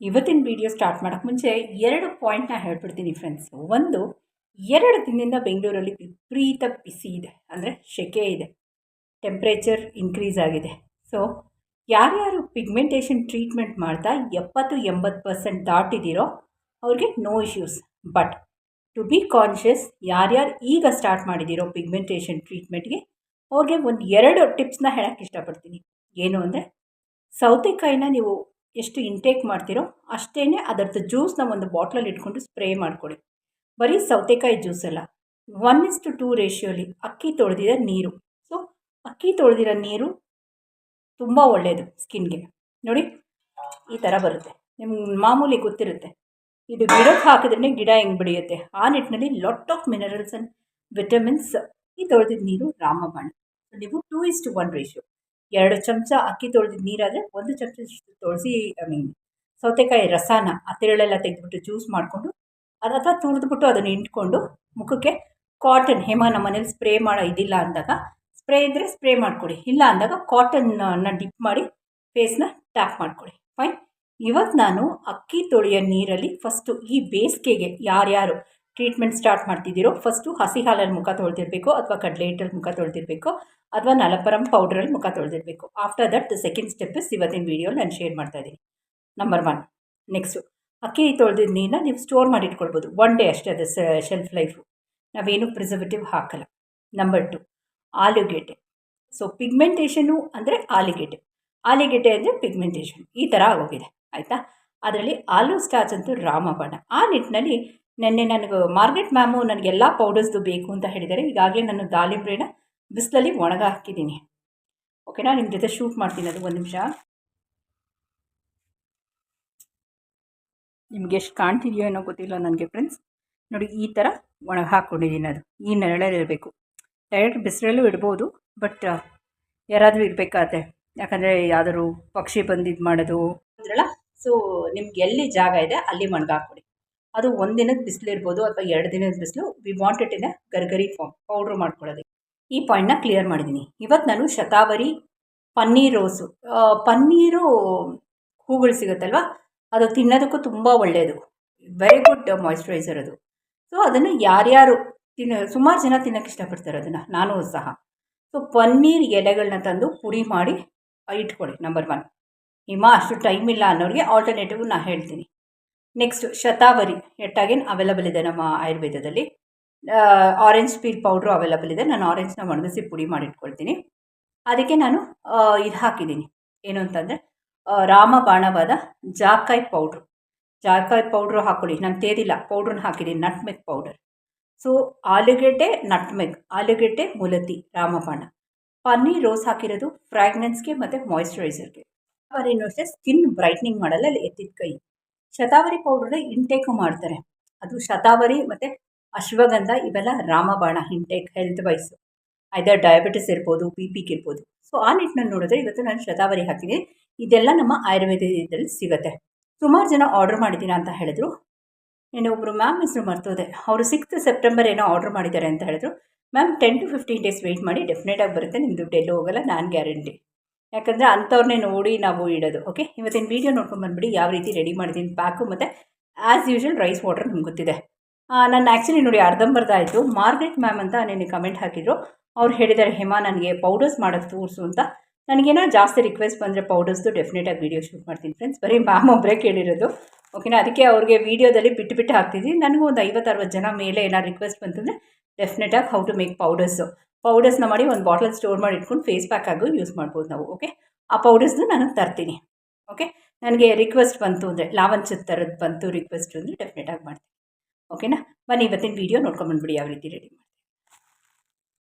ಇವತ್ತಿನ video start ಮಾಡೋಕ್ಕೆ ಮುಂಚೆ ಎರಡು ಪಾಯಿಂಟ್ನ ಹೇಳ್ಬಿಡ್ತೀನಿ ಫ್ರೆಂಡ್ಸ್ ಒಂದು, ಎರಡು ದಿನದಿಂದ ಬೆಂಗಳೂರಲ್ಲಿ ವಿಪರೀತ ಬಿಸಿ ಇದೆ. ಅಂದರೆ ಸೆಕೆ ಇದೆ. ಟೆಂಪ್ರೇಚರ್ ಇನ್ಕ್ರೀಸ್ ಆಗಿದೆ. ಸೊ ಯಾರ್ಯಾರು ಪಿಗ್ಮೆಂಟೇಷನ್ ಟ್ರೀಟ್ಮೆಂಟ್ ಮಾಡ್ತಾ ಎಪ್ಪತ್ತು, ಎಂಬತ್ತು ಪರ್ಸೆಂಟ್ ದಾಟಿದ್ದೀರೋ ಅವ್ರಿಗೆ no issues but to be conscious ಯಾರ್ಯಾರು ಈಗ ಸ್ಟಾರ್ಟ್ ಮಾಡಿದ್ದೀರೋ ಪಿಗ್ಮೆಂಟೇಷನ್ ಟ್ರೀಟ್ಮೆಂಟ್ಗೆ ಅವ್ರಿಗೆ ಒಂದು ಎರಡು ಟಿಪ್ಸ್ನ ಹೇಳೋಕ್ಕೆ ಇಷ್ಟಪಡ್ತೀನಿ. ಏನು ಅಂದರೆ, ಸೌತೆಕಾಯಿನ ನೀವು ಎಷ್ಟು ಇಂಟೇಕ್ ಮಾಡ್ತೀರೋ ಅಷ್ಟೇ ಅದರದ್ದು ಜ್ಯೂಸ್ನ ಒಂದು ಬಾಟ್ಲಲ್ಲಿ ಇಟ್ಕೊಂಡು ಸ್ಪ್ರೇ ಮಾಡಿಕೊಡಿ ಬರೀ ಸೌತೆಕಾಯಿ ಜ್ಯೂಸ್ ಅಲ್ಲ ಒನ್ ಇಸ್ ಟು ಟೂ ರೇಷಿಯೋಲಿ ಅಕ್ಕಿ ತೊಳೆದಿರೋ ನೀರು. ಸೊ ಅಕ್ಕಿ ತೊಳೆದಿರೋ ನೀರು ತುಂಬ ಒಳ್ಳೆಯದು ಸ್ಕಿನ್ಗೆ ನೋಡಿ, ಈ ಥರ ಬರುತ್ತೆ. ನಿಮ್ಗೆ ಮಾಮೂಲಿ ಗೊತ್ತಿರುತ್ತೆ. ಇದು ಗಿಡಕ್ಕೆ ಹಾಕಿದ್ರೆ ಗಿಡ ಹೆಂಗೆ ಬೆಳೆಯುತ್ತೆ? ಆ ನಿಟ್ಟಿನಲ್ಲಿ lot of minerals and vitamins ಈ ತೊಳೆದಿದ್ದ ನೀರು ರಾಮಬಾಣ. ನೀವು two is to one ratio ಎರಡು ಚಮಚ ಅಕ್ಕಿ ತೊಳೆದಿದ್ದ ನೀರಾದರೆ ಒಂದು ಚಮಚ ತುಳಸಿ ಐ ಮೀನ್ ಸೌತೆಕಾಯಿ ರಸಾನ ಆ ತಿರುಳೆಲ್ಲ ತೆಗೆದುಬಿಟ್ಟು ಜ್ಯೂಸ್ ಮಾಡಿಕೊಂಡು, ಅದು ಅಥವಾ ತುರಿದ್ಬಿಟ್ಟು ಅದನ್ನು ಇಂಟ್ಕೊಂಡು ಮುಖಕ್ಕೆ ಕಾಟನ್ ಹೇಮ ನಮ್ಮ ಮನೇಲಿ ಸ್ಪ್ರೇ ಮಾಡೋ ಇದಿಲ್ಲ ಅಂದಾಗ ಸ್ಪ್ರೇ ಇದ್ದರೆ ಸ್ಪ್ರೇ ಮಾಡಿಕೊಡಿ. ಇಲ್ಲ ಅಂದಾಗ ಕಾಟನ್ನ ಡಿಪ್ ಮಾಡಿ ಫೇಸ್ನ ಟ್ಯಾಪ್ ಮಾಡಿಕೊಡಿ. ಫೈನ್ ಇವತ್ತು ನಾನು ಅಕ್ಕಿ ತೊಳೆಯೋ ನೀರಲ್ಲಿ ಫಸ್ಟು ಈ ಬೇಸಿಗೆಗೆ ಯಾರ್ಯಾರು ಟ್ರೀಟ್ಮೆಂಟ್ ಸ್ಟಾರ್ಟ್ ಮಾಡ್ತಿದ್ದೀರೋ ಫಸ್ಟು ಹಸಿ ಹಾಲಲ್ಲಿ ಮುಖ ತೊಳೆದಿರಬೇಕು ಅಥವಾ ಕಡಲೆ ಹಿಟ್ಟಲ್ಲಿ ಮುಖ ತೊಳೆದಿರಬೇಕು ಅಥವಾ ನಲಪರಂ ಪೌಡ್ರಲ್ಲಿ ಮುಖ ತೊಳೆದಿರಬೇಕು. After that the second step is ಇವತ್ತಿನ ವೀಡಿಯೋ ನಾನು ಶೇರ್ ಮಾಡ್ತಾ ಇದ್ದೀನಿ. ನಂಬರ್ ಒನ್ ನೆಕ್ಸ್ಟು ಅಕ್ಕಿ ತೊಳೆದಿದ್ದ ನೀರನ್ನ ನೀವು ಸ್ಟೋರ್ ಮಾಡಿ ಇಟ್ಕೊಳ್ಬೋದು ಒನ್ ಡೇ ಅಷ್ಟೇ ಅದು ಶೆಲ್ಫ್ ಲೈಫು ನಾವೇನು ಪ್ರಿಸರ್ವೇಟಿವ್ ಹಾಕಲ್ಲ. ನಂಬರ್ ಟು ಆಲೂಗೆಡ್ಡೆ ಸೊ ಪಿಗ್ಮೆಂಟೇಷನು ಅಂದರೆ ಆಲೂಗೆಡ್ಡೆ ಆಲೂಗೆಡ್ಡೆ ಅಂದರೆ ಪಿಗ್ಮೆಂಟೇಷನ್ ಈ ಥರ ಆಗೋಗಿದೆ. ಆಯಿತಾ? ಅದರಲ್ಲಿ ಆಲೂ ಸ್ಟಾರ್ಚ್ ಅಂತೂ ರಾಮಬಾಣ. ಆ ನಿಟ್ಟಿನಲ್ಲಿ ನಿನ್ನೆ ನನಗೆ ಮಾರ್ಕೆಟ್ ಮ್ಯಾಮು ನನಗೆಲ್ಲ ಪೌಡರ್ಸ್ದು ಬೇಕು ಅಂತ ಹೇಳಿದ್ದಾರೆ. ಈಗಾಗಲೇ ನಾನು ದಾಳಿಂಬ್ರೆನ ಬಿಸಿಲಲ್ಲಿ ಒಣಗ ಹಾಕಿದ್ದೀನಿ. ಓಕೆನಾ ನಿಮ್ಮ ಜೊತೆ ಶೂಟ್ ಮಾಡ್ತೀನಿ ಅದು ಒಂದು ನಿಮಿಷ. ನಿಮ್ಗೆ ಎಷ್ಟು ಕಾಣ್ತಿದೆಯೋ ಏನೋ ಗೊತ್ತಿಲ್ಲ ನನಗೆ ಫ್ರೆಂಡ್ಸ್ ನೋಡಿ ಈ ಥರ ಒಣಗ ಹಾಕ್ಕೊಂಡಿದ್ದೀನಿ ಅದು. ಈ ನೆರಳಲ್ಲಿರಬೇಕು ಡೈರೆಕ್ಟ್ ಬಿಸಿಲಲ್ಲೂ ಇಡ್ಬೋದು ಬಟ್ ಯಾರಾದರೂ ಇರಬೇಕಾದ್ರೆ. ಯಾಕಂದರೆ ಯಾವ್ದಾದ್ರು ಪಕ್ಷಿ ಬಂದಿದ್ದು ಮಾಡೋದು. ಅಂದ್ರಲ್ಲ ಸೊ ನಿಮ್ಗೆ ಎಲ್ಲಿ ಜಾಗ ಇದೆ, ಅಲ್ಲಿ ಒಣಗಾಕ್ಬಿಡಿ ಅದು ಒಂದು ದಿನದ ಬಿಸಿಲು ಇರ್ಬೋದು ಅಥವಾ ಎರಡು ದಿನದ ಬಿಸಿಲು we want it in a ಗರ್ಗರಿ form powder ಮಾಡ್ಕೊಳ್ಳೋದು ಈ ಪಾಯಿಂಟ್ನ ಕ್ಲಿಯರ್ ಮಾಡಿದ್ದೀನಿ ಇವತ್ತು ನಾನು ಶತಾವರಿ ಪನ್ನೀರ್ ರೋಸು ಪನ್ನೀರು ಹೂಗಳು ಸಿಗುತ್ತಲ್ವ? ಅದು ತಿನ್ನೋದಕ್ಕೂ ತುಂಬ ಒಳ್ಳೆಯದು. ವೆರಿ ಗುಡ್ ಮಾಯಿಶ್ಚರೈಸರ್ ಅದು. ಸೊ ಅದನ್ನು ಯಾರ್ಯಾರು ತಿನ್ನ, ಸುಮಾರು ಜನ ತಿನ್ನೋಕ್ಕೆ ಇಷ್ಟಪಡ್ತಾರೆ ಅದನ್ನು, ನಾನು ಸಹ. ಸೊ ಪನ್ನೀರ್ ಎಲೆಗಳನ್ನ ತಂದು ಪುಡಿ ಮಾಡಿ ಇಟ್ಕೊಳ್ಳಿ ನಂಬರ್ ಒನ್ ಹಿಮ ಅಷ್ಟು ಟೈಮ್ ಇಲ್ಲ ಅನ್ನೋರಿಗೆ ಆಲ್ಟರ್ನೇಟಿವ್ ನಾನು ಹೇಳ್ತೀನಿ. ನೆಕ್ಸ್ಟ್ ಶತಾವರಿ ಎಟ್ಟಾಗಿನ್ ಅವೈಲಬಲ್ ಇದೆ ನಮ್ಮ ಆಯುರ್ವೇದದಲ್ಲಿ. ಆರೆಂಜ್ ಪೀಲ್ ಪೌಡ್ರು ಅವೈಲಬಲ್ ಇದೆ. ನಾನು ಆರೆಂಜ್ನ ಒಣಗಿಸಿ ಪುಡಿ ಮಾಡಿಟ್ಕೊಳ್ತೀನಿ. ಅದಕ್ಕೆ ನಾನು ಇದು ಹಾಕಿದ್ದೀನಿ. ಏನು ಅಂತಂದರೆ ರಾಮಬಾಣವಾದ ಜಾಕಾಯಿ ಪೌಡ್ರು ಜಾಕಾಯಿ ಪೌಡ್ರು ಹಾಕ್ಕೊಳ್ಳಿ ನಾನು ತೇದಿಲ್ಲ ಪೌಡ್ರನ್ನ ಹಾಕಿದ್ದೀನಿ. ನಟ್ಮೆಗ್ ಪೌಡರ್ ಸೊ ಆಲೂಗೆಡ್ಡೆ ನಟ್ಮೆಗ್ ಆಲೂಗೆಡ್ಡೆ ಮುಲತಿ ರಾಮಬಾಣ. ಪನ್ನೀರ್ ರೋಸ್ ಹಾಕಿರೋದು ಫ್ರಾಗ್ನೆನ್ಸ್ಗೆ ಮತ್ತು ಮಾಯಿಶ್ಚರೈಸರ್ಗೆ ಅವರೇನು ಅಷ್ಟೇ ಸ್ಕಿನ್ ಬ್ರೈಟ್ನಿಂಗ್ ಮಾಡಲ್ಲ. ಅಲ್ಲಿ ಎತ್ತಿದ ಕೈ. ಶತಾವರಿ ಪೌಡ್ರನ್ನ ಇಂಟೇಕು ಮಾಡ್ತಾರೆ. ಅದು ಶತಾವರಿ ಮತ್ತು ಅಶ್ವಗಂಧ ಇವೆಲ್ಲ ರಾಮಬಾಣ intake health wise either diabetes ಇರ್ಬೋದು ಬಿ ಪಿಗೆ ಇರ್ಬೋದು. ಸೊ ಆ ನಿಟ್ಟಿನಲ್ಲಿ ನೋಡಿದ್ರೆ ಇವತ್ತು ನಾನು ಶತಾವರಿ ಹಾಕಿದ್ದೀನಿ ಇದೆಲ್ಲ ನಮ್ಮ ಆಯುರ್ವೇದದಲ್ಲಿ ಸಿಗುತ್ತೆ. ಸುಮಾರು ಜನ ಆರ್ಡರ್ ಮಾಡಿದ್ದೀರಾ ಅಂತ ಹೇಳಿದ್ರು. నేను ಒಬ್ಬರು ಮ್ಯಾಮ್ ಹೆಸರು ಮರ್ತೋದೆ. ಅವರು ಸಿಕ್ಸ್ತ್ ಸೆಪ್ಟೆಂಬರ್ ಏನೋ ಆರ್ಡರ್ ಮಾಡಿದ್ದಾರೆ ಅಂತ ಹೇಳಿದ್ರು. Ma'am ten to fifteen days wait ಮಾಡಿ ಡೆಫಿನೆಟಾಗಿ ಬರುತ್ತೆ. ನಿಮ್ಮ ದುಡ್ಡು ಎಲ್ಲೂ ಹೋಗಲ್ಲ. ನಾನು ಗ್ಯಾರಂಟಿ ಯಾಕಂದರೆ ಅಂಥವ್ರನ್ನೇ ನೋಡಿ ನಾವು ಇಡೋದು ಓಕೆ ಇವತ್ತಿನ ವೀಡಿಯೋ ನೋಡ್ಕೊಂಡು ಬಂದುಬಿಡಿ, ಯಾವ ರೀತಿ ರೆಡಿ ಮಾಡಿದ್ದೀನಿ ಪ್ಯಾಕು ಮತ್ತು ಆ್ಯಸ್ ಯೂಶ್ವಲ್ ರೈಸ್ ವಾಟರ್ ನಿಮ್ಗೆ ಗೊತ್ತಿದೆ. ನಾನು ಆ್ಯಕ್ಚುಲಿ ನೋಡಿ ಅರ್ಧಂಬರ್ಧ ಆಯಿತು. ಮಾರ್ಗ್ರೆಟ್ ಮ್ಯಾಮ್ ಅಂತ ನಿನ್ನೆ ಕಮೆಂಟ್ ಹಾಕಿದ್ರು. ಅವ್ರು ಹೇಳಿದ್ದಾರೆ ಹೇಮಾ, ನನಗೆ ಪೌಡರ್ಸ್ ಮಾಡೋದು ತೋರಿಸು ಅಂತ. ನನಗೇನೋ ಜಾಸ್ತಿ ರಿಕ್ವೆಸ್ಟ್ ಬಂದರೆ ಪೌಡರ್ಸ್ದು ಡೆಫಿನೆಟಾಗಿ ವೀಡಿಯೋ ಶೂಟ್ ಮಾಡ್ತೀನಿ ಫ್ರೆಂಡ್ಸ್ ಬರೀ ಮ್ಯಾಮ್ ಒಬ್ಬರೇ ಕೇಳಿರೋದು ಓಕೆನಾ ಅದಕ್ಕೆ ಅವ್ರಿಗೆ ವೀಡಿಯೋದಲ್ಲಿ ಬಿಟ್ಟು ಬಿಟ್ಟು ಹಾಕ್ತಿದ್ದೀನಿ ನನಗೂ ಒಂದು ಐವತ್ತು ಅರವತ್ತು ಜನ ಮೇಲೆ ಏನಾದ್ರು ರಿಕ್ವೆಸ್ಟ್ ಬಂತಂದರೆ ಡೆಫಿನೆಟಾಗಿ ಹೌ ಟು ಮೇಕ್ ಪೌಡರ್ಸು ಪೌಡರ್ಸ್ನ ಮಾಡಿ ಒಂದು ಬಾಟಲ್ ಸ್ಟೋರ್ ಮಾಡಿ ಇಟ್ಕೊಂಡು ಫೇಸ್ ಪ್ಯಾಕ್ ಆಗು ಯೂಸ್ ಮಾಡ್ಬೋದು ನಾವು ಓಕೆ ಆ ಪೌಡರ್ಸ್ನ ನಾನು ತರ್ತೀನಿ ಓಕೆ ನನಗೆ ರಿಕ್ವೆಸ್ಟ್ ಬಂತು ಅಂದರೆ, ಲಾವಂಚದ ಥರದ್ದು ಬಂತು ರಿಕ್ವೆಸ್ಟ್ ಅಂದರೆ ಡೆಫಿನೆಟಾಗಿ ಮಾಡ್ತೀನಿ ಓಕೆನಾ ಬನ್ನಿ ಇವತ್ತಿನ ವೀಡಿಯೋ ನೋಡ್ಕೊಂಬಂದ್ಬಿಡಿ ಯಾವ ರೀತಿ ರೆಡಿ ಮಾಡ್ತೀನಿ.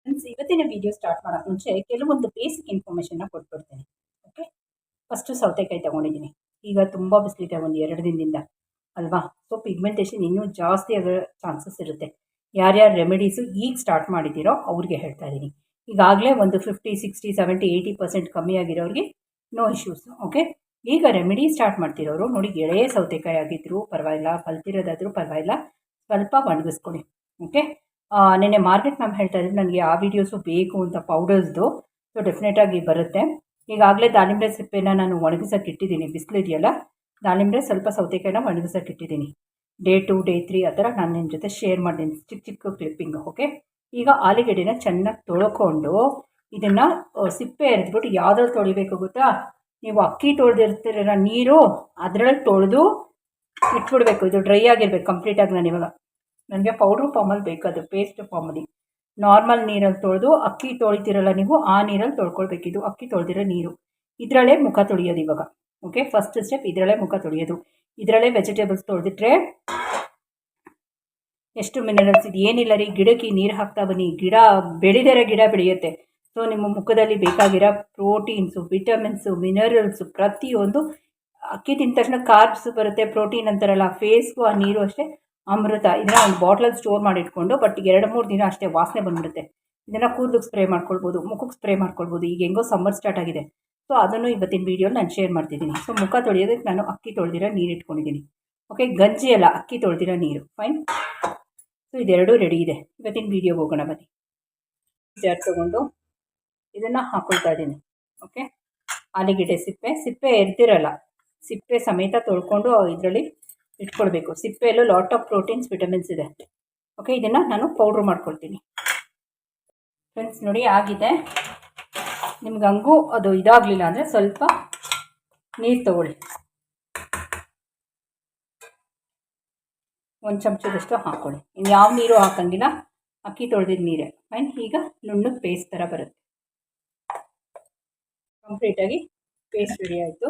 ಫ್ರೆಂಡ್ಸ್ ಇವತ್ತಿನ ವೀಡಿಯೋ ಸ್ಟಾರ್ಟ್ ಮಾಡೋಕ್ಕೆ ಮುಂಚೆ ಕೆಲವೊಂದು ಬೇಸಿಕ್ ಇನ್ಫಾರ್ಮೇಷನ್ನ ಕೊಟ್ಬಿಡ್ತೀನಿ ಓಕೆ ಫಸ್ಟು ಸೌತೆಕಾಯಿ ತೊಗೊಂಡಿದ್ದೀನಿ, ಈಗ ತುಂಬ ಬಿಸಿಲಿದೆ, ಒಂದು ಎರಡು ದಿನದಿಂದ, ಅಲ್ವಾ? ಸೊ ಪಿಗ್ಮೆಂಟೇಷನ್ ಇನ್ನೂ ಜಾಸ್ತಿ ಆಗೋ ಚಾನ್ಸಸ್ ಇರುತ್ತೆ. ಯಾರ್ಯಾರು ರೆಮಿಡೀಸು ಈಗ ಸ್ಟಾರ್ಟ್ ಮಾಡಿದ್ದೀರೋ ಅವ್ರಿಗೆ ಹೇಳ್ತಾ ಇದ್ದೀನಿ. ಈಗಾಗಲೇ ಒಂದು fifty sixty seventy eighty percent ಕಮ್ಮಿ ಆಗಿರೋರಿಗೆ ನೋ ಇಶ್ಯೂಸ್ ಓಕೆ ಈಗ ರೆಮಿಡಿ ಸ್ಟಾರ್ಟ್ ಮಾಡ್ತಿರೋರು, ನೋಡಿ ಎಳೆಯ ಸೌತೆಕಾಯಿ ಆಗಿದ್ರು, ಪರವಾಗಿಲ್ಲ ಬಲ್ತಿರೋದಾದರೂ ಪರವಾಗಿಲ್ಲ, ಸ್ವಲ್ಪ ಒಣಗಿಸ್ಕೊಡಿ ಓಕೆ ನೆನ್ನೆ ಮಾರ್ಕೆಟ್ ಮ್ಯಾಮ್ ಹೇಳ್ತಾ ಇದ್ರು ನನಗೆ ಆ ವಿಡಿಯೋಸು ಬೇಕು ಅಂತ ಪೌಡರ್ಸ್ದು ಸೊ ಡೆಫಿನೆಟಾಗಿ ಬರುತ್ತೆ. ಈಗಾಗಲೇ ದಾಳಿಂಬೆ ಸಿಪ್ಪೆನ ನಾನು ಒಣಗಿಸೋಕೆ ಇಟ್ಟಿದ್ದೀನಿ, ಬಿಸಿಲಿದೆಯಲ್ಲ ದಾಳಿಂಬೆ ಸ್ವಲ್ಪ ಸೌತೆಕಾಯಿನ ಒಣಗಿಸೋಕೆ ಇಟ್ಟಿದ್ದೀನಿ. ಡೇ ಟು ಡೇ ತ್ರೀ ಆ ಥರ ನಾನು ನಿಮ್ಮ ಜೊತೆ ಶೇರ್ ಮಾಡಿದ್ದೀನಿ ಚಿಕ್ಕ ಚಿಕ್ಕ ಕ್ಲಿಪ್ಪಿಂಗ್ ಓಕೆ ಈಗ ಆಲೂಗೆಡ್ಡೆನ ಚೆನ್ನಾಗಿ ತೊಳ್ಕೊಂಡು ಇದನ್ನು ಸಿಪ್ಪೆ ಎರೆದ್ಬಿಟ್ಟು ಯಾವುದ್ರಲ್ಲಿ ತೊಳಿಬೇಕು ಗೊತ್ತಾ? ನೀವು ಅಕ್ಕಿ ತೊಳೆದಿರ್ತೀರ ನೀರು, ಅದರಲ್ಲಿ ತೊಳೆದು ಇಟ್ಬಿಡ್ಬೇಕು. ಇದು ಡ್ರೈ ಆಗಿರ್ಬೇಕು ಕಂಪ್ಲೀಟಾಗಿ ನಾನು ಇವಾಗ. ನನಗೆ ಪೌಡ್ರ್ ಫಾರ್ಮಲ್ಲಿ ಬೇಕದು ಪೇಸ್ಟ್ ಫಾರ್ಮಲ್ಲಿ ನಾರ್ಮಲ್ ನೀರಲ್ಲಿ ತೊಳೆದು ಅಕ್ಕಿ ತೊಳಿತಿರಲ್ಲ ನೀವು, ಆ ನೀರಲ್ಲಿ ತೊಳ್ಕೊಳ್ಬೇಕಿದು ಅಕ್ಕಿ ತೊಳೆದಿರೋ ನೀರು. ಇದರಲ್ಲೇ ಮುಖ ತೊಳೆಯೋದು ಇವಾಗ ಓಕೆ ಫಸ್ಟ್ ಸ್ಟೆಪ್ ಇದರಲ್ಲೇ ಮುಖ ತೊಳೆಯೋದು. ಇದರಲ್ಲೇ ವೆಜಿಟೇಬಲ್ಸ್ ತೊಳೆದಿಟ್ರೆ ಎಷ್ಟು ಮಿನರಲ್ಸ್ ಇದು, ಏನಿಲ್ಲ ರೀ, ಗಿಡಕ್ಕೆ ನೀರು ಹಾಕ್ತಾ ಬನ್ನಿ. ಗಿಡ ಬೆಳೆದರೆ ಗಿಡ ಬೆಳೆಯುತ್ತೆ. ಸೊ ನಿಮ್ಮ ಮುಖದಲ್ಲಿ ಬೇಕಾಗಿರೋ ಪ್ರೋಟೀನ್ಸು ವಿಟಮಿನ್ಸು ಮಿನರಲ್ಸು ಪ್ರತಿಯೊಂದು ಅಕ್ಕಿ ತಿಂದ ತಕ್ಷಣ ಕಾರ್ಬ್ಸ್ ಬರುತ್ತೆ. ಪ್ರೋಟೀನ್ ಅಂತಾರಲ್ಲ ಫೇಸ್ಗೂ ಆ ನೀರು ಅಷ್ಟೇ ಅಮೃತ. ಇದನ್ನ ಒಂದು ಬಾಟ್ಲಲ್ಲಿ ಸ್ಟೋರ್ ಮಾಡಿಟ್ಕೊಂಡು ಬಟ್ ಎರಡು ಮೂರು ದಿನ ಅಷ್ಟೇ ವಾಸನೆ ಬಂದ್ಬಿಡುತ್ತೆ. ಇದನ್ನು ಕೂದಲಿಗೆ ಸ್ಪ್ರೇ ಮಾಡ್ಕೊಳ್ಬೋದು ಮುಖಕ್ಕೆ ಸ್ಪ್ರೇ ಮಾಡ್ಕೊಳ್ಬೋದು, ಈಗ ಹೆಂಗೋ ಸಮ್ಮರ್ ಸ್ಟಾರ್ಟ್ ಆಗಿದೆ. ಸೊ ಅದನ್ನು ಇವತ್ತಿನ ವೀಡಿಯೋ ನಾನು ಶೇರ್ ಮಾಡ್ತಿದ್ದೀನಿ. ಸೊ ಮುಖ ತೊಳೆಯೋದಕ್ಕೆ ನಾನು ಅಕ್ಕಿ ತೊಳೆದಿರೋ ನೀರು ಇಟ್ಕೊಂಡಿದ್ದೀನಿ. ಓಕೆ ಗಂಜಿ ಅಲ್ಲ, ಅಕ್ಕಿ ತೊಳೆದಿರೋ ನೀರು. ಫೈನ್ ಸೊ ಇದೆರಡೂ ರೆಡಿ ಇದೆ. ಇವತ್ತಿನ ವೀಡಿಯೋಗೆ ಹೋಗೋಣ, ಬನ್ನಿ. ಜಾರ್ ತೊಗೊಂಡು ಇದನ್ನು ಹಾಕೊಳ್ತಾ ಇದ್ದೀನಿ. ಓಕೆ ಆಲೂಗೆಡ್ಡೆ ಸಿಪ್ಪೆ. ಸಿಪ್ಪೆ ಎರ್ತಿರಲ್ಲ ಸಿಪ್ಪೆ ಸಮೇತ ತೊಳ್ಕೊಂಡು ಇದರಲ್ಲಿ ಇಟ್ಕೊಳ್ಬೇಕು. ಸಿಪ್ಪೆಯಲ್ಲೂ ಲಾಟ್ ಆಫ್ ಪ್ರೋಟೀನ್ಸ್ ವಿಟಮಿನ್ಸ್ ಇದೆ. ಓಕೆ ಇದನ್ನು ನಾನು ಪೌಡ್ರ್ ಮಾಡ್ಕೊಳ್ತೀನಿ. ಫ್ರೆಂಡ್ಸ್ ನೋಡಿ, ಆಗಿದೆ. ನಿಮ್ಗೆ ಹಂಗೂ ಅದು ಇದಾಗಲಿಲ್ಲ ಅಂದರೆ ಸ್ವಲ್ಪ ನೀರು ತಗೊಳ್ಳಿ. ಒಂದು ಚಮಚದಷ್ಟು ಹಾಕ್ಕೊಳ್ಳಿ ಇನ್ನು ಯಾವ ನೀರು ಹಾಕಂಗಿಲ್ಲ? ಅಕ್ಕಿ ತೊಳೆದಿದ್ದ ನೀರೇ. ಫೈನ್ ಈಗ ನುಣ್ಣು ಪೇಸ್ಟ್ ಥರ ಬರುತ್ತೆ. ಕಂಪ್ಲೀಟಾಗಿ ಪೇಸ್ಟ್ ರೆಡಿ ಆಯಿತು.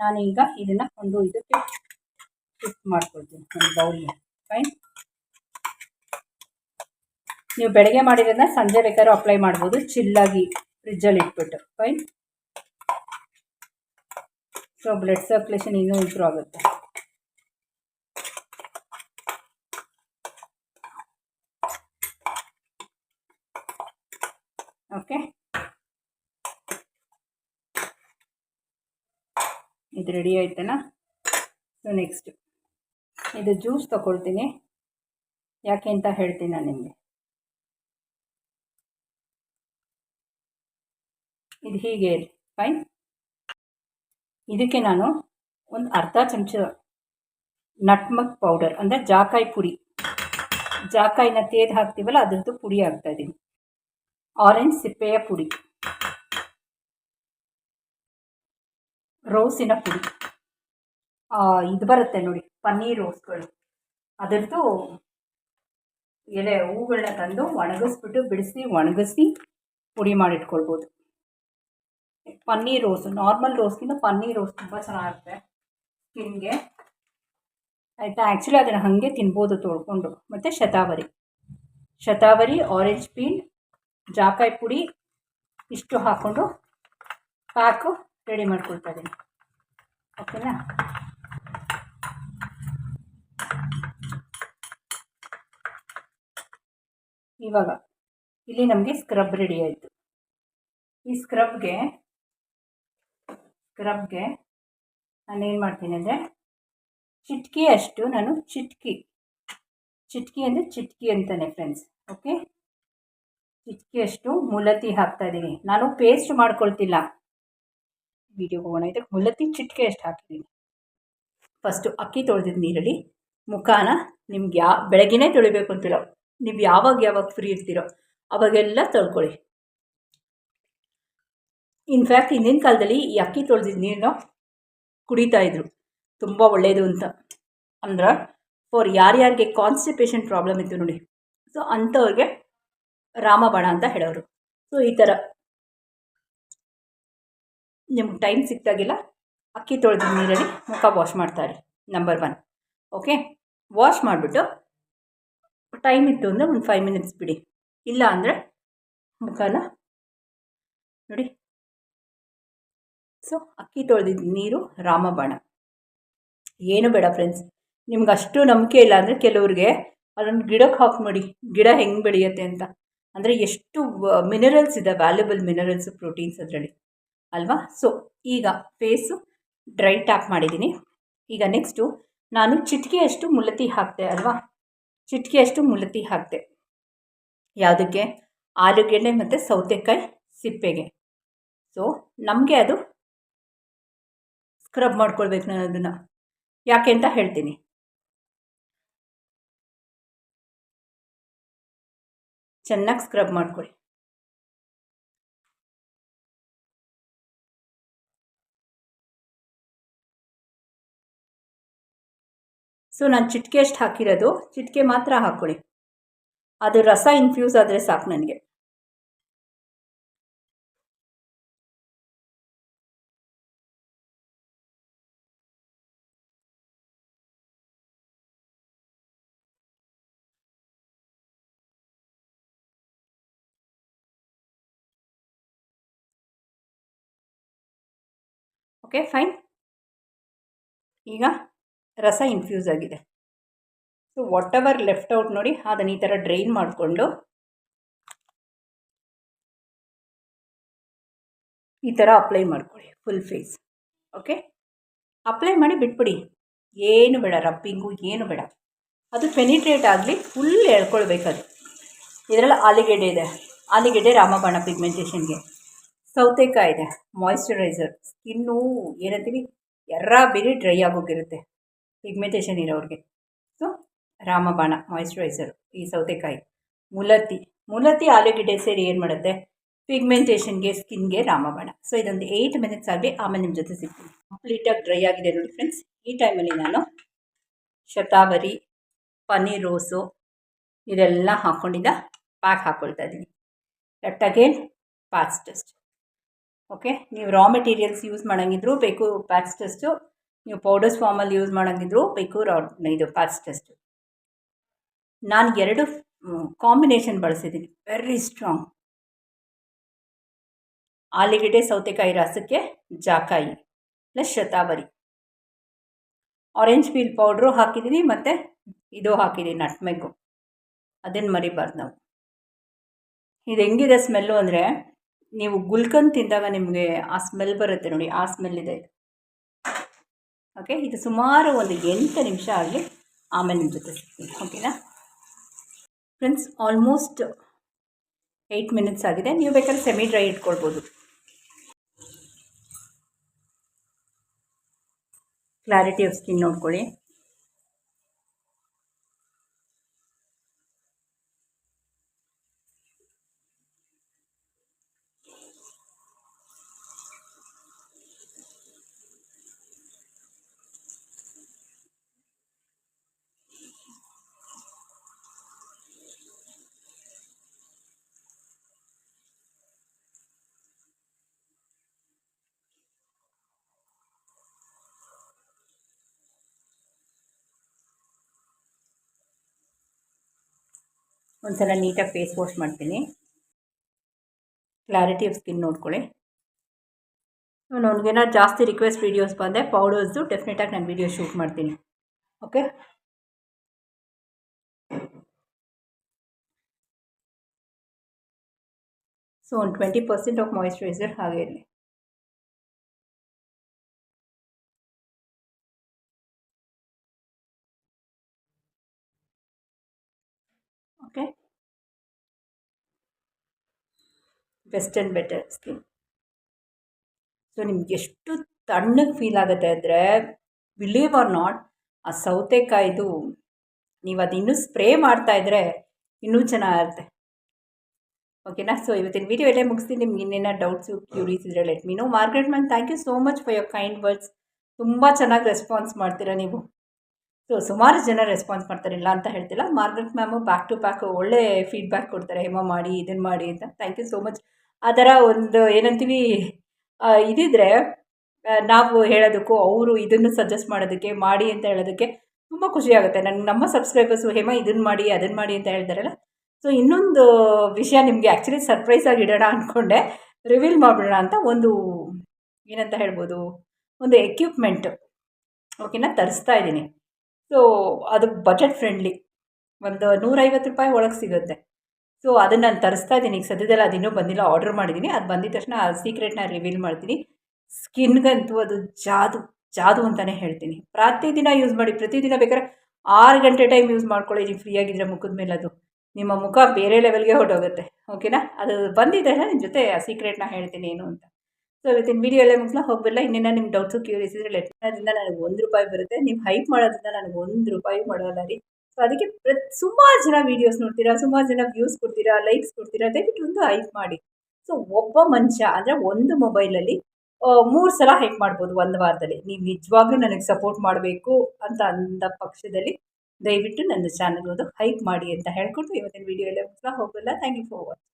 ನಾನೀಗ ಇದನ್ನು ಒಂದು ಇದಕ್ಕೆ ಶಿಫ್ಟ್ ಮಾಡ್ಕೊಳ್ತೀನಿ, ಒಂದು ಬೌಲ್ನ ಫೈನ್ ನೀವು ಬೆಳಗ್ಗೆ ಮಾಡಿರೋದನ್ನ ಸಂಜೆ ಬೇಕಾದ್ರೂ ಅಪ್ಲೈ ಮಾಡ್ಬೋದು. ಚಿಲ್ಲಾಗಿ ಫ್ರಿಜ್ಜಲ್ಲಿ ಇಟ್ಬಿಟ್ಟು. ಫೈನ್ ಸೊ ಬ್ಲಡ್ ಸರ್ಕ್ಯುಲೇಷನ್ ಇನ್ನೂ ಇಂಪ್ರೂವ್ ಆಗುತ್ತೆ. ಓಕೆ ಇದು ರೆಡಿ ಆಯ್ತಲ್ಲ ಸೊ ನೆಕ್ಸ್ಟ್ ಇದು ಜ್ಯೂಸ್ ತಗೊಳ್ತೀನಿ. ಯಾಕೆ ಅಂತ ಹೇಳ್ತೀನಿ ನಾನು ನಿಮಗೆ. ಇದು ಹೀಗೆ ಫೈನ್ ಇದಕ್ಕೆ ನಾನು ಒಂದು ಅರ್ಧ ಚಮಚ ನಟ್ಮಗ್ ಪೌಡರ್ ಅಂದರೆ ಜಾಕಾಯಿ ಪುಡಿ ಜಾಕಾಯಿನ ತೇದು ಹಾಕ್ತೀವಲ್ಲ, ಅದರದ್ದು ಪುಡಿ ಹಾಕ್ತಾಯಿದ್ದೀನಿ ಆರೆಂಜ್ ಸಿಪ್ಪೆಯ ಪುಡಿ. ರೋಸಿನ ಪುಡಿ. ಇದು ಬರುತ್ತೆ ನೋಡಿ, ಪನ್ನೀರ್ ರೋಸ್ಗಳು. ಅದರದ್ದು ಎಲೆ ಹೂಗಳನ್ನ ತಂದು ಒಣಗಿಸ್ಬಿಟ್ಟು, ಬಿಡಿಸಿ ಒಣಗಿಸಿ ಪುಡಿ ಮಾಡಿಟ್ಕೊಳ್ಬೋದು. ಪನ್ನೀರ್ ರೋಸು ನಾರ್ಮಲ್ ರೋಸ್ಗಿಂತ ಪನ್ನೀರ್ ರೋಸ್ ತುಂಬ ಚೆನ್ನಾಗಿರುತ್ತೆ. ಸ್ಕಿನ್ಗೆ ಆಯಿತಾ? ಆ್ಯಕ್ಚುಲಿ ಅದನ್ನು ಹಾಗೆ ತಿನ್ಬೋದು ತೊಳ್ಕೊಂಡು. ಮತ್ತು ಶತಾವರಿ. ಶತಾವರಿ ಆರೆಂಜ್ ಪೀಲ್ ಜಾಕಾಯಿ ಪುಡಿ ಇಷ್ಟು ಹಾಕ್ಕೊಂಡು ಪ್ಯಾಕು ರೆಡಿ ಮಾಡ್ಕೊಳ್ತಾ ಇದ್ದೀನಿ ಓಕೆನಾ ಇವಾಗ, ಇಲ್ಲಿ ನಮಗೆ ಸ್ಕ್ರಬ್ ರೆಡಿ ಆಯಿತು. ಈ ಸ್ಕ್ರಬ್ಗೆ ಸ್ಕ್ರಬ್ಗೆ ನಾನೇನು ಮಾಡ್ತೀನಿ ಅಂದರೆ ಚಿಟ್ಕಿ ಅಷ್ಟು ನಾನು ಚಿಟ್ಕಿ ಚಿಟ್ಕಿ ಅಂದರೆ ಚಿಟ್ಕಿ ಅಂತಾನೆ ಫ್ರೆಂಡ್ಸ್ ಓಕೆ ಚಿಟ್ಕಿಯಷ್ಟು ಮುಲತಿ ಹಾಕ್ತಾ ಇದ್ದೀನಿ. ನಾನು ಪೇಸ್ಟ್ ಮಾಡ್ಕೊಳ್ತಿಲ್ಲ. ವಿಡಿಯೋಗೆ ಹೋಗೋಣ. ಇದಕ್ಕೆ ಮುಲತಿ ಚಿಟ್ಕೆ ಅಷ್ಟು ಹಾಕಿದ್ದೀನಿ. ಫಸ್ಟು ಅಕ್ಕಿ ತೊಳೆದಿದ್ದು ನೀರಲ್ಲಿ ಮುಖಾನ ನಿಮ್ಗೆ ಯಾ, ಬೆಳಗ್ಗೆನೇ ತೊಳಿಬೇಕು ಅಂತಿಲ್ಲ ನೀವು ಯಾವಾಗ ಯಾವಾಗ ಫ್ರೀ ಇರ್ತೀರೋ, ಅವಾಗೆಲ್ಲ ತೊಳ್ಕೊಳ್ಳಿ. ಇನ್ಫ್ಯಾಕ್ಟ್ ಹಿಂದಿನ ಕಾಲದಲ್ಲಿ ಈ ಅಕ್ಕಿ ತೊಳೆದಿದ್ದ ನೀರನ್ನ ಕುಡಿತಾ ಇದ್ರು. ತುಂಬ ಒಳ್ಳೆಯದು ಅಂತ. ಅಂದ್ರೆ ಫಾರ್ ಯಾರ್ಯಾರಿಗೆ ಕಾನ್ಸ್ಟಿಪೇಷನ್ ಪ್ರಾಬ್ಲಮ್ ಇತ್ತು ನೋಡಿ. ಸೊ ಅಂಥವ್ರಿಗೆ ರಾಮಬಾಣ ಅಂತ ಹೇಳೋರು. ಸೊ ಈ ಥರ ನಿಮ್ಗೆ ಟೈಮ್ ಸಿಕ್ತಾಗಿಲ್ಲ ಅಕ್ಕಿ ತೊಳೆದ ನೀರಲ್ಲಿ ಮುಖ ವಾಶ್ ಮಾಡ್ತಾರೆ ನಂಬರ್ ಒನ್ ಓಕೆ ವಾಶ್ ಮಾಡಿಬಿಟ್ಟು ಟೈಮ್ ಇತ್ತು ಅಂದರೆ ಒಂದು ಫೈವ್ ಮಿನಿಟ್ಸ್ ಬಿಡಿ. ಇಲ್ಲ ಅಂದರೆ ಮುಖನ ನೋಡಿ ಸೊ, ಅಕ್ಕಿ ತೊಳೆದಿದ್ದ ನೀರು, ರಾಮಬಾಣ. ಏನು ಬೇಡ ಫ್ರೆಂಡ್ಸ್ ನಿಮ್ಗೆ ಅಷ್ಟು ನಂಬಿಕೆ ಇಲ್ಲ ಅಂದರೆ ಕೆಲವ್ರಿಗೆ ಅದೊಂದು ಗಿಡಕ್ಕೆ ಹಾಕಿ ಗಿಡ ಹೆಂಗೆ ಬೆಳೆಯುತ್ತೆ ಅಂತ. ಅಂದರೆ ಎಷ್ಟು ಮಿನರಲ್ಸ್ ಇದೆ ವ್ಯಾಲ್ಯೂಬಲ್ ಮಿನರಲ್ಸು ಪ್ರೋಟೀನ್ಸ್ ಅದರಲ್ಲಿ. ಅಲ್ವಾ? ಸೊ ಈಗ ಫೇಸು ಡ್ರೈ ಟ್ಯಾಪ್ ಮಾಡಿದ್ದೀನಿ. ಈಗ ನೆಕ್ಸ್ಟು ನಾನು ಚಿಟಿಕೆಯಷ್ಟು ಮುಲತಿ ಹಾಕ್ತೆ ಅಲ್ವಾ? ಚಿಟಿಕೆಯಷ್ಟು ಮುಲತಿ ಹಾಕ್ತೆ. ಯಾವುದಕ್ಕೆ? ಆಲೂಗೆಡ್ಡೆ ಮತ್ತು ಸೌತೆಕಾಯಿ ಸಿಪ್ಪೆಗೆ. ಸೊ ನಮಗೆ ಅದು ಸ್ಕ್ರಬ್ ಮಾಡ್ಕೊಳ್ಬೇಕು ನಾನು ಅದನ್ನು. ಯಾಕೆ ಅಂತ ಹೇಳ್ತೀನಿ. ಚೆನ್ನಾಗಿ ಸ್ಕ್ರಬ್ ಮಾಡ್ಕೊಳ್ಳಿ ಸೊ ನಾನು ಚಿಟಿಕೆ ಎಷ್ಟು ಹಾಕಿರೋದು. ಚಿಟಿಕೆ ಮಾತ್ರ ಹಾಕ್ಕೊಳ್ಳಿ ಅದು ರಸ ಇನ್ಫ್ಯೂಸ್ ಆದರೆ ಸಾಕು ನನಗೆ. ಓಕೆ ಫೈನ್ ಈಗ ರಸ ಇನ್ಫ್ಯೂಸ್ ಆಗಿದೆ. So whatever left out ನೋಡಿ, ಅದನ್ನು ಈ ಥರ ಡ್ರೈನ್ ಮಾಡಿಕೊಂಡು, ಈ ಥರ ಅಪ್ಲೈ ಮಾಡ್ಕೊಳ್ಳಿ ಫುಲ್ ಫೇಸ್ ಓಕೆ ಅಪ್ಲೈ ಮಾಡಿ ಬಿಟ್ಬಿಡಿ. ಏನು ಬೇಡ ರಬ್ಬಿಂಗು ಏನು ಬೇಡ. ಅದು ಪೆನಿಟ್ರೇಟ್ ಆಗಲಿ ಫುಲ್ ಎಳ್ಕೊಳ್ಬೇಕದು ಅದು. ಇದರಲ್ಲಿ ಆಲಿಗೆಡ್ಡೆ ಇದೆ. ಆಲಿಗೆಡ್ಡೆ ರಾಮಬಾಣ ಪಿಗ್ಮೆಂಟೇಷನ್ಗೆ ಸೌತೆಕಾಯಿ ಇದೆ ಮಾಯಿಶ್ಚರೈಸರ್ ಸ್ಕಿನ್ನು ಏನಂತೀವಿ ಎರ ಬಿರಿ ಡ್ರೈ ಆಗೋಗಿರುತ್ತೆ ಪಿಗ್ಮೆಂಟೇಷನ್ ಇರೋರಿಗೆ. ಸೊ ರಾಮಬಾಣ ಮಾಯಿಶ್ಚರೈಸರ್ ಈ ಸೌತೆಕಾಯಿ. ಮುಲತಿ ಮುಲತಿ ಆಲೂಗಡ್ಡೆ ಸೇರಿ ಏನು ಮಾಡುತ್ತೆ ಪಿಗ್ಮೆಂಟೇಷನ್ಗೆ ಸ್ಕಿನ್ಗೆ ರಾಮಬಾಣ. ಸೊ ಇದೊಂದು ಏಯ್ಟ್ ಮಿನಿಟ್ಸ್ ಆಗಲಿ ಆಮೇಲೆ ನಿಮ್ಮ ಜೊತೆ ಸಿಗ್ತೀನಿ. ಕಂಪ್ಲೀಟಾಗಿ ಡ್ರೈ ಆಗಿದೆ ನೋಡಿ ಫ್ರೆಂಡ್ಸ್ ಈ ಟೈಮಲ್ಲಿ ನಾನು ಶತಾವರಿ, ಪನ್ನೀರ್ ರೋಸು, ಇದೆಲ್ಲ ಹಾಕ್ಕೊಂಡಿದ್ದ ಪ್ಯಾಕ್ ಹಾಕ್ಕೊಳ್ತಾ ಇದ್ದೀನಿ. That again fastest test okay? ನೀವು ರಾ ಮೆಟೀರಿಯಲ್ಸ್ ಯೂಸ್ ಮಾಡೋಂಗಿದ್ರು ಬೇಕು ಪ್ಯಾಚ್ ಟೆಸ್ಟು ನೀವು ಪೌಡರ್ಸ್ ಫಾರ್ಮಲ್ಲಿ ಯೂಸ್ ಮಾಡೋಂಗಿದ್ರು ಬೇಕು ರಾ ಇದು ಪ್ಯಾಚ್ ಟೆಸ್ಟು ನಾನು ಎರಡು ಕಾಂಬಿನೇಷನ್ ಬಳಸಿದ್ದೀನಿ ವೆರಿ ಸ್ಟ್ರಾಂಗ್ ಆಲಿಗೆಡ್ಡೆ, ಸೌತೆಕಾಯಿ ರಸಕ್ಕೆ ಜಾಕಾಯಿ ಪ್ಲಸ್ ಶತಾವರಿ. ಆರೆಂಜ್ ಪೀಲ್ ಪೌಡ್ರು ಹಾಕಿದ್ದೀನಿ ಮತ್ತು ಇದು ಹಾಕಿದ್ದೀನಿ ನಟ್ಮೆಗ್ಗು ಅದನ್ನು ಮರಿಬಾರ್ದು ನಾವು. ಇದು ಹೆಂಗಿದೆ ಸ್ಮೆಲ್ಲು ಅಂದರೆ ನೀವು ಗುಲ್ಕನ್ ತಿಂದಾಗ ನಿಮಗೆ ಆ ಸ್ಮೆಲ್ ಬರುತ್ತೆ ನೋಡಿ, ಆ ಸ್ಮೆಲ್ ಇದೆ ಓಕೆ ಇದು ಸುಮಾರು ಒಂದು ಎಂಟು ನಿಮಿಷ ಆಗಲಿ ಆಮೇಲೆ ನಿಮ್ಮ ಜೊತೆ ಸಿಗ್ತೀನಿ. ಓಕೆನಾ ಫ್ರೆಂಡ್ಸ್ ಆಲ್ಮೋಸ್ಟ್ ಏಯ್ಟ್ ಮಿನಿಟ್ಸ್ ಆಗಿದೆ. ನೀವು ಬೇಕಾದ್ರೆ ಸೆಮಿ ಡ್ರೈ ಇಟ್ಕೊಳ್ಬೋದು. ಕ್ಲಾರಿಟಿ ಆಫ್ ಸ್ಕಿನ್ ನೋಡ್ಕೊಳ್ಳಿ. ಒಂದು ನೀಟಾಗಿ ಫೇಸ್ ವಾಶ್ ಮಾಡ್ತೀನಿ. ಕ್ಲಾರಿಟಿ ಆಫ್ ಸ್ಕಿನ್ ನೋಡ್ಕೊಳ್ಳಿ. ನನಗೇನಾದ್ರು ಜಾಸ್ತಿ ರಿಕ್ವೆಸ್ಟ್ ವೀಡಿಯೋಸ್ ಬಂದೆ ಪೌಡರ್ಸು ಡೆಫಿನೆಟಾಗಿ ನಾನು ವೀಡಿಯೋ ಶೂಟ್ ಮಾಡ್ತೀನಿ. ಓಕೆ ಸೊ ಒಂದು ಟ್ವೆಂಟಿ ಪರ್ಸೆಂಟ್ ಆಫ್ ಮಾಯಿಶ್ಚರೈಸರ್ ಹಾಗೆ ಇರಲಿ. Okay? Best and better skin so ನಿಮ್ಗೆ ಎಷ್ಟು ತಣ್ಣಗೆ ಫೀಲ್ ಆಗುತ್ತೆ ಅಂದರೆ ಬಿಲೀವ್ ಆರ್ ನಾಟ್ ಆ ಸೌತೆಕಾಯ್ದು ನೀವು ಅದು ಇನ್ನೂ ಸ್ಪ್ರೇ ಮಾಡ್ತಾಯಿದ್ರೆ ಇನ್ನೂ ಚೆನ್ನಾಗಿರುತ್ತೆ ಓಕೆನಾ ಸೊ ಇವತ್ತಿನ ವೀಡಿಯೋ ಎಲ್ಲೇ ಮುಗಿಸ್ತೀನಿ. ನಿಮ್ಗೆ ಇನ್ನೇನೋ ಡೌಟ್ಸು ಕ್ಯೂರೀಸ್ ಇದ್ರೆ let me know Margaret ma'am thank you so much for your kind words ತುಂಬ ಚೆನ್ನಾಗಿ ರೆಸ್ಪಾನ್ಸ್ ಮಾಡ್ತೀರಾ ನೀವು. ಸೊ ಸುಮಾರು ಜನ ರೆಸ್ಪಾನ್ಸ್ ಮಾಡ್ತಾರೆ ಇಲ್ಲ ಅಂತ ಹೇಳ್ತಿಲ್ಲ. Margaret ma'am back to back ಒಳ್ಳೆ ಫೀಡ್ಬ್ಯಾಕ್ ಕೊಡ್ತಾರೆ. ಹೇಮ ಮಾಡಿ ಇದನ್ನು ಮಾಡಿ ಅಂತ. ಥ್ಯಾಂಕ್ ಯು ಸೋ ಮಚ್ ಆ ಥರ ಒಂದು ಏನಂತೀವಿ ಇದಿದ್ರೆ ನಾವು ಹೇಳೋದಕ್ಕೂ, ಅವರು ಇದನ್ನು ಸಜೆಸ್ಟ್ ಮಾಡೋದಕ್ಕೆ, ಮಾಡಿ ಅಂತ ಹೇಳೋದಕ್ಕೆ ತುಂಬ ಖುಷಿ ಆಗುತ್ತೆ. ನನಗೆ ನಮ್ಮ ಸಬ್ಸ್ಕ್ರೈಬರ್ಸು ಹೇಮ ಇದನ್ನು ಮಾಡಿ ಅದನ್ನು ಮಾಡಿ ಅಂತ ಹೇಳ್ತಾರಲ್ಲ. ಸೊ ಇನ್ನೊಂದು ವಿಷಯ ನಿಮಗೆ ಆ್ಯಕ್ಚುಲಿ ಸರ್ಪ್ರೈಸಾಗಿ ಇಡೋಣ ಅಂದ್ಕೊಂಡೆ ರಿವೀಲ್ ಮಾಡಿಬಿಡೋಣ ಅಂತ ಒಂದು ಏನಂತ ಹೇಳ್ಬೋದು, ಒಂದು ಎಕ್ವಿಪ್ಮೆಂಟು ಓಕೆನಾ ತರಿಸ್ತಾ ಇದ್ದೀನಿ. ಸೊ ಅದು ಬಜೆಟ್ ಫ್ರೆಂಡ್ಲಿ ಒಂದು ನೂರೈವತ್ತು ರೂಪಾಯಿ ಒಳಗೆ ಸಿಗುತ್ತೆ. ಸೊ ಅದನ್ನು ನಾನು ತರಿಸ್ತಾ ಇದ್ದೀನಿ. ಈಗ ಸದ್ಯದಲ್ಲಿ ಅದು ಇನ್ನೂ ಬಂದಿಲ್ಲ. ಆರ್ಡರ್ ಮಾಡಿದ್ದೀನಿ ಅದು ಬಂದಿದ ತಕ್ಷಣ ಆ ಸೀಕ್ರೆಟ್ನ ರಿವೀಲ್ ಮಾಡ್ತೀನಿ. ಸ್ಕಿನ್ಗಂತೂ ಅದು ಜಾದು ಜಾದು ಅಂತಲೇ ಹೇಳ್ತೀನಿ. ಪ್ರತಿದಿನ ಯೂಸ್ ಮಾಡಿ, ಪ್ರತಿದಿನ ಬೇಕಾದ್ರೆ ಆರು ಗಂಟೆ ಟೈಮ್ ಯೂಸ್ ಮಾಡ್ಕೊಳ್ಳಿ. ನೀವು ಫ್ರೀಯಾಗಿದ್ದರೆ ಮುಖದ ಮೇಲೆ ಅದು. ನಿಮ್ಮ ಮುಖ ಬೇರೆ ಲೆವೆಲ್ಗೆ ಹೊರಟೋಗುತ್ತೆ. ಓಕೆನಾ ಅದು ಬಂದಿದೆ ನಿಮ್ಮ ಜೊತೆ ಆ ಸೀಕ್ರೆಟ್ನ ಹೇಳ್ತೀನಿ ಏನು ಅಂತ. ಸೊ ಇವತ್ತಿನ ವೀಡಿಯೋ ಎಲ್ಲ ಮುಗಿಸ್ಲಾ ಹೋಗಬಲ್ಲ ಇನ್ನೇನ ನಿಮ್ಮ ಡೌಟ್ಸು ಕ್ಯೂರಿಯಸ್ ಇದ್ರೆ ಲೆಟ್ ನನಗೆ ಒಂದು ರೂಪಾಯಿ ಬರುತ್ತೆ. ನೀವು ಹೈಪ್ ಮಾಡೋದ್ರಿಂದ ನನಗೆ ಒಂದು ರೂಪಾಯಿ ಮಾಡೋಲ್ಲ ರೀ. ಸೊ ಅದಕ್ಕೆ ಪ್ರತಿ ಸುಮಾರು ಜನ ವೀಡಿಯೋಸ್ ನೋಡ್ತೀರಾ, ಸುಮಾರು ಜನ ವ್ಯೂಸ್ ಕೊಡ್ತೀರಾ ಲೈಕ್ಸ್ ಕೊಡ್ತೀರಾ, ದಯವಿಟ್ಟು ಒಂದು ಹೈಪ್ ಮಾಡಿ. ಸೊ ಒಬ್ಬ ಮನುಷ್ಯ, ಅಂದರೆ ಒಂದು ಮೊಬೈಲಲ್ಲಿ ಮೂರು ಸಲ ಹೈಪ್ ಮಾಡ್ಬೋದು ಒಂದು ವಾರದಲ್ಲಿ. ನೀವು ನಿಜವಾಗ್ಲೂ ನನಗೆ ಸಪೋರ್ಟ್ ಮಾಡಬೇಕು ಅಂತ ಅಂದ ಪಕ್ಷದಲ್ಲಿ ದಯವಿಟ್ಟು ನನ್ನ ಚಾನಲ್ ಒಂದು ಹೈಪ್ ಮಾಡಿ ಅಂತ ಹೇಳ್ಕೊಂಡು ಇವತ್ತಿನ ವಿಡಿಯೋ ಎಲ್ಲ ಮುಗಿಸ್ಲಾ ಹೋಗಲ್ಲ ಥ್ಯಾಂಕ್ ಯು ಫಾರ್ ವಾಚಿಂಗ್